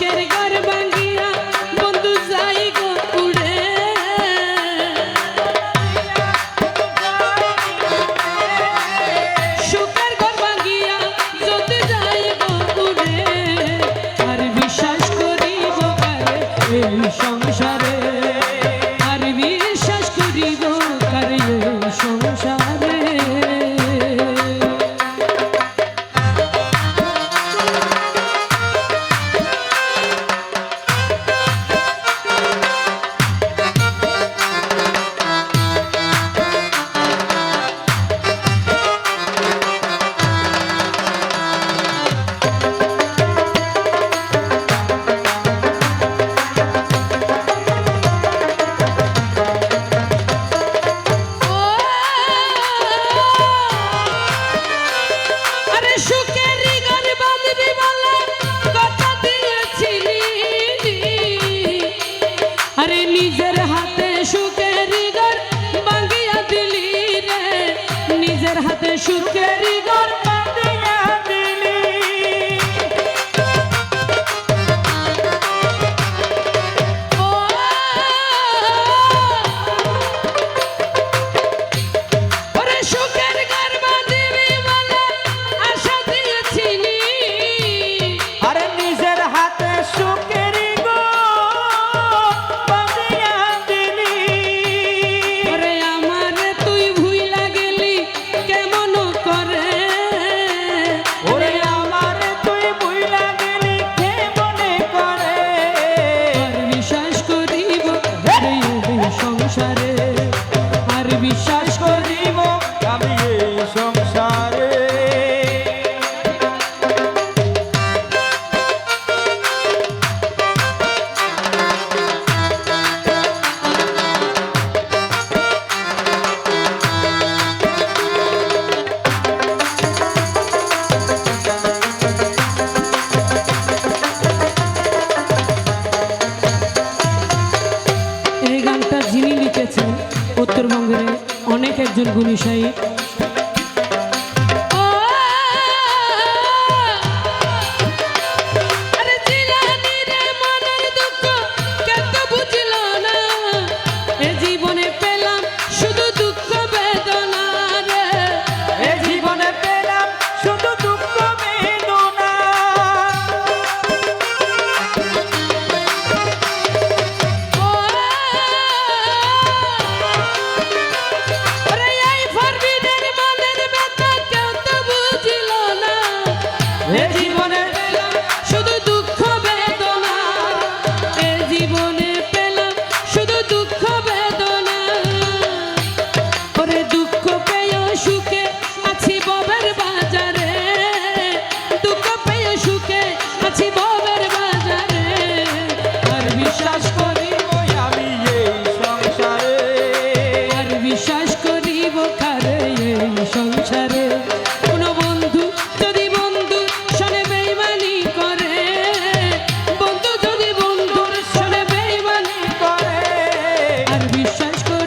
Get it, got it. shoot একটা যিনি লিখেছেন উত্তরবঙ্গের অনেক একজন গুণী জীবনে Ar bir şaşkın